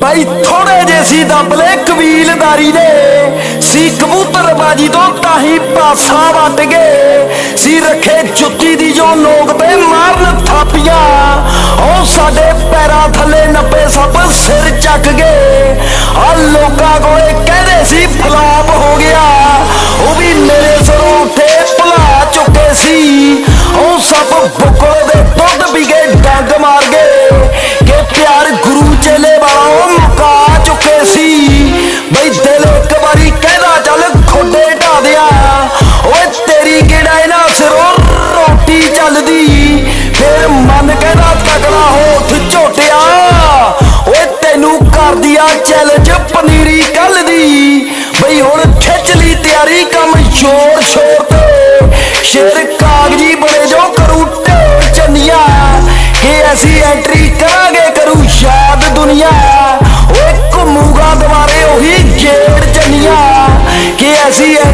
ਭਾਈ ਥੋੜੇ ਜੇ ਸੀ ਦਬਲੇ ਕਬੀਲਦਾਰੀ ਦੇ। ਸੀ ਕਬੂਤਰਬਾਜੀ ਤੋਂ ਤਾਂ ਹੀ ਪਾਸਾ ਵੱਟ ਗਏ। ਸੀ ਰੱਖੇ ਜੁੱਤੀ ਦੀ ਜੋ ਲੋਕ ਤੇ ਮਾਰਨ ਥਾਪੀਆਂ ਬਈ ਦਿਲ ਇੱਕ ਵਾਰੀ ਕਹਿੰਦਾ ਚੱਲ ਖੋਡੇ ਢਾ ਦਿਆਂ ਓਏ, ਤੇਰੀ ਕਿਹੜਾ ਇਹਨਾਂ ਸਿਰੋਂ ਰੋਟੀ ਚੱਲਦੀ? ਫੇਰ ਮਨ ਕਹਿੰਦਾ ਤਕੜਾ ਹੋਠ ਝੋਟਿਆ। ਓਏ, ਤੈਨੂੰ ਕਰਦੀ ਆ ਚੈਲੰਜ ਪਨੀਰੀ ਕੱਲ ਦੀ ਬਈ, ਹੁਣ ਖਿੱਚ ਲਈ ਤਿਆਰੀ, ਕੰਮ ਸ਼ੋਰ ਸ਼ੋਰ ਤੇ ਸ਼ੇਰ ਕਾਗਜੀ ਬਣੇ ਜੋ ਕਰੂ ਢੇਰ ਚੰਨੀਆਂ। ਕਿ ਅਸੀਂ ਐਂਟਰੀ ਕਰਾਂਗੇ, ਕਰੂ ਸ਼ਾਦ ਦੁਨੀਆ। ਕਿ